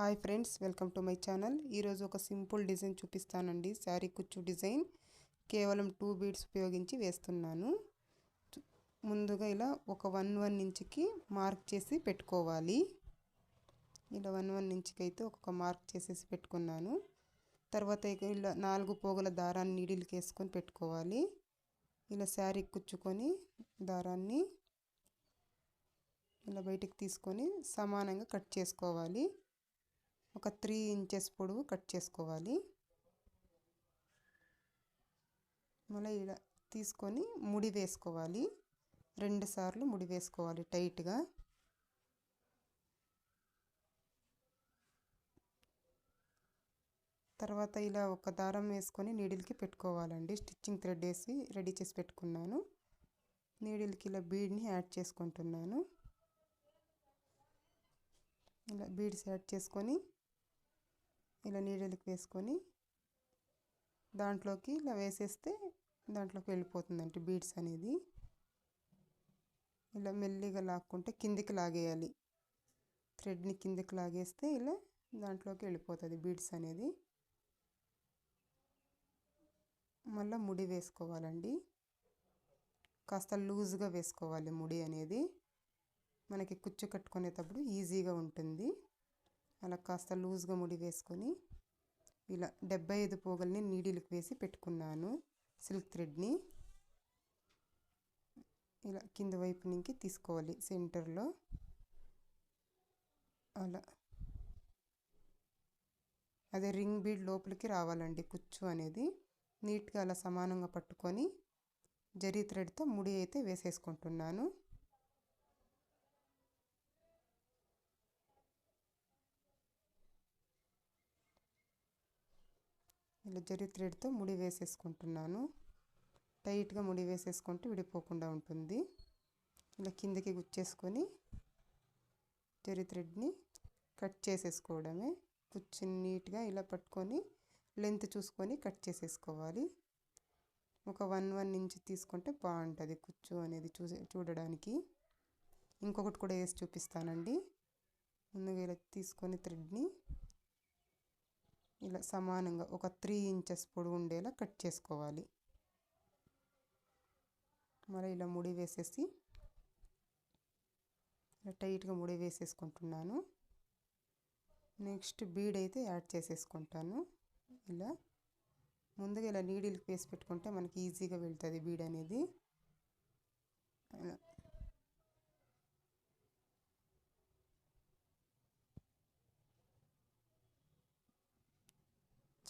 Hi friends welcome to my channel. ఈరోజు ఒక simple design చూపిస్తానండి. శారీ కుచ్చు డిజైన్. కేవలం టూ బీడ్స్ ఉపయోగించి వేస్తున్నాను. ముందుగా ఇలా ఒక వన్ వన్ ఇంచుకి మార్క్ చేసి పెట్టుకోవాలి. ఇలా వన్ వన్ ఇంచుకి అయితే ఒక మార్క్ చేసేసి పెట్టుకున్నాను. తర్వాత ఇలా నాలుగు పోగుల దారాన్ని నీడిల్కి వేసుకొని పెట్టుకోవాలి. ఇలా శారీ కుచ్చుకొని దారాన్ని ఇలా బయటికి తీసుకొని సమానంగా కట్ చేసుకోవాలి. ఒక త్రీ ఇంచెస్ పొడవు కట్ చేసుకోవాలి. మళ్ళీ ఇలా తీసుకొని ముడి వేసుకోవాలి. రెండు సార్లు ముడి వేసుకోవాలి టైట్గా. తర్వాత ఇలా ఒక దారం వేసుకొని నీడిల్కి పెట్టుకోవాలండి. స్టిచ్చింగ్ థ్రెడ్ వేసి రెడీ చేసి పెట్టుకున్నాను. నీడిల్కి ఇలా బీడ్ని యాడ్ చేసుకుంటున్నాను. ఇలా బీడ్స్ యాడ్ చేసుకొని ఇలా నీడలకి వేసుకొని దాంట్లోకి ఇలా వేసేస్తే దాంట్లోకి వెళ్ళిపోతుందంటే బీడ్స్ అనేది. ఇలా మెల్లిగా లాక్కుంటే కిందికి లాగేయాలి. థ్రెడ్ని కిందికి లాగేస్తే ఇలా దాంట్లోకి వెళ్ళిపోతుంది బీడ్స్ అనేది. మళ్ళీ ముడి వేసుకోవాలండి. కాస్త లూజ్గా వేసుకోవాలి ముడి అనేది. మనకి కుచ్చు కట్టుకునేటప్పుడు ఈజీగా ఉంటుంది. అలా కాస్త లూజ్గా ముడి వేసుకొని ఇలా డెబ్బై ఐదు పోగల్ని నీడిలకు వేసి పెట్టుకున్నాను సిల్క్ థ్రెడ్ని. ఇలా కింద వైపు నుంచి తీసుకోవాలి సెంటర్లో. అలా. అదే రింగ్ బీడ్ లోపలికి రావాలండి కుచ్చు అనేది. నీట్గా అలా సమానంగా పట్టుకొని జరీ థ్రెడ్తో ముడి అయితే వేసేసుకుంటున్నాను. ఇలా జరి థ్రెడ్తో ముడి వేసేసుకుంటున్నాను. టైట్గా ముడి వేసేసుకుంటే విడిపోకుండా ఉంటుంది. ఇలా కిందకి గుచ్చేసుకొని జరి థ్రెడ్ని కట్ చేసేసుకోవడమే. కుచ్చి నీట్గా ఇలా పట్టుకొని లెంత్ చూసుకొని కట్ చేసేసుకోవాలి. ఒక వన్ వన్ ఇంచ్ తీసుకుంటే బాగుంటుంది కుచ్చు అనేది చూసే చూడడానికి. ఇంకొకటి కూడా వేసి చూపిస్తానండి. ముందుగా ఇలా తీసుకొని థ్రెడ్ని ఇలా సమానంగా ఒక త్రీ ఇంచెస్ పొడవు ఉండేలా కట్ చేసుకోవాలి. మరి ఇలా ముడి వేసేసి ఇలా టైట్గా ముడి వేసేసుకుంటున్నాను. నెక్స్ట్ బీడ్ అయితే యాడ్ చేసేసుకుంటాను. ఇలా ముందుగా ఇలా నీడిల్కి వేసి పెట్టుకుంటే మనకి ఈజీగా వెళ్తుంది బీడ్ అనేది.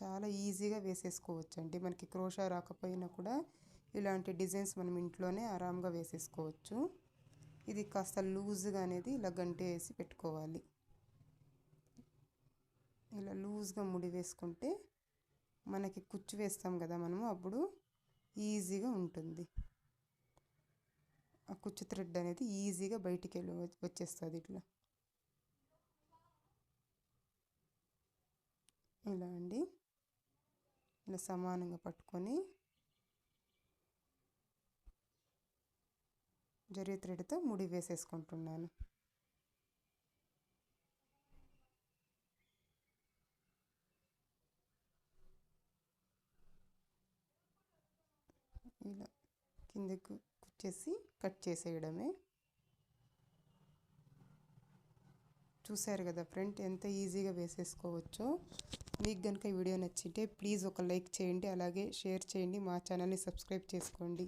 చాలా ఈజీగా వేసేసుకోవచ్చు. అండి మనకి క్రోషా రాకపోయినా కూడా ఇలాంటి డిజైన్స్ మనం ఇంట్లోనే ఆరాంగా వేసేసుకోవచ్చు. ఇది కాస్త లూజ్గా అనేది ఇలా గంట వేసి పెట్టుకోవాలి. ఇలా లూజ్గా ముడి వేసుకుంటే మనకి కుచ్చు వేస్తాం కదా మనము అప్పుడు ఈజీగా ఉంటుంది. ఆ కుచ్చు థ్రెడ్ అనేది ఈజీగా బయటికి వెళ్ళి వచ్చేస్తుంది ఇట్లా. ఇలా అండి. ఇట్లా సమానంగా పట్టుకొని జరి థ్రెడ్తో ముడి వేసేసుకుంటున్నాను. ఇలా కిందకు కుచ్చేసి కట్ చేసేయడమే. చూసారు కదా ఫ్రెండ్ ఎంత ఈజీగా వేసేసుకోవచ్చో. మీకు కనుక ఈ వీడియో నచ్చింటే ప్లీజ్ ఒక లైక్ చేయండి అలాగే షేర్ చేయండి మా ఛానల్ని సబ్స్క్రైబ్ చేసుకోండి.